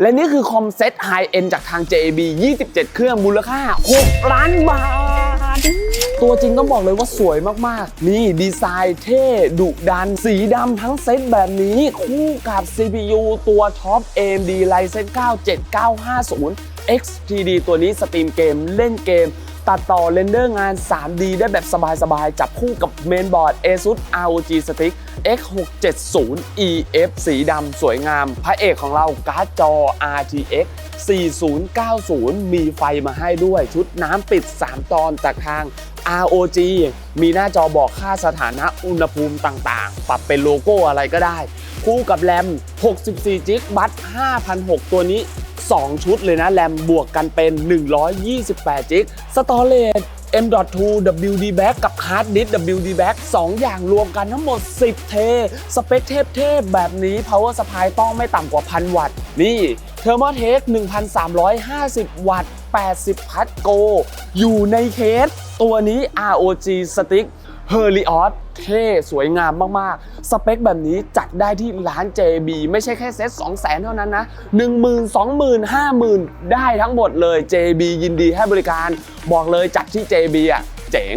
และนี่คือคอมเซ็ตไฮเอ็นจากทาง JB 27 เครื่องมูลค่า 6 ล้านบาท ตัวจริงต้องบอกเลยว่าสวยมากๆ นี่ดีไซน์เท่ดุดัน สีดำทั้งเซตแบบนี้ คู่กับ CPU ตัวท็อป AMD Ryzen 9 7950 XTD ตัวนี้สตรีมเกมเล่นเกม ตัดต่อเรนเดอร์งาน 3D ได้แบบสบายๆ จับคู่กับเมนบอร์ด ASUS ROG Stick X670 EF สีดำสวยงาม พระเอกของเราการ์ดจอ RTX 4090 มีไฟมาให้ด้วยชุดน้ำปิด 3 ตอนจากทาง ROG มีหน้าจอบอกค่าสถานะอุณหภูมิต่างๆ ปรับเป็นโลโก้อะไรก็ได้ คู่กับแรม 64จิกบัต5,006 ตัวนี้ 2 ชุดเลยนะ แรมบวกกันเป็น 128จิกสตอเรจ M.2 WD back กับ Hard Disk WD back 2 อย่างรวมกันทั้งหมด 10 เท สเปคเทพๆแบบนี้ Power Supply ต้องไม่ต่ำกว่า1,000วัตต์ นี่ Thermaltake 1,350 วัตต์ 80 พัทโก อยู่ในเคส ตัวนี้ ROG Stick เฮอริออสเท่สวยงามมาก ๆ สเปคแบบนี้จัดได้ที่ร้าน JB ไม่ใช่แค่เซ็ต2 0 0แสนเท่านั้นนะ 10,000 20,000 50,000 ได้ทั้งหมดเลย JB ยินดีให้บริการ บอกเลยจัดที่ JB อะเจ๋ง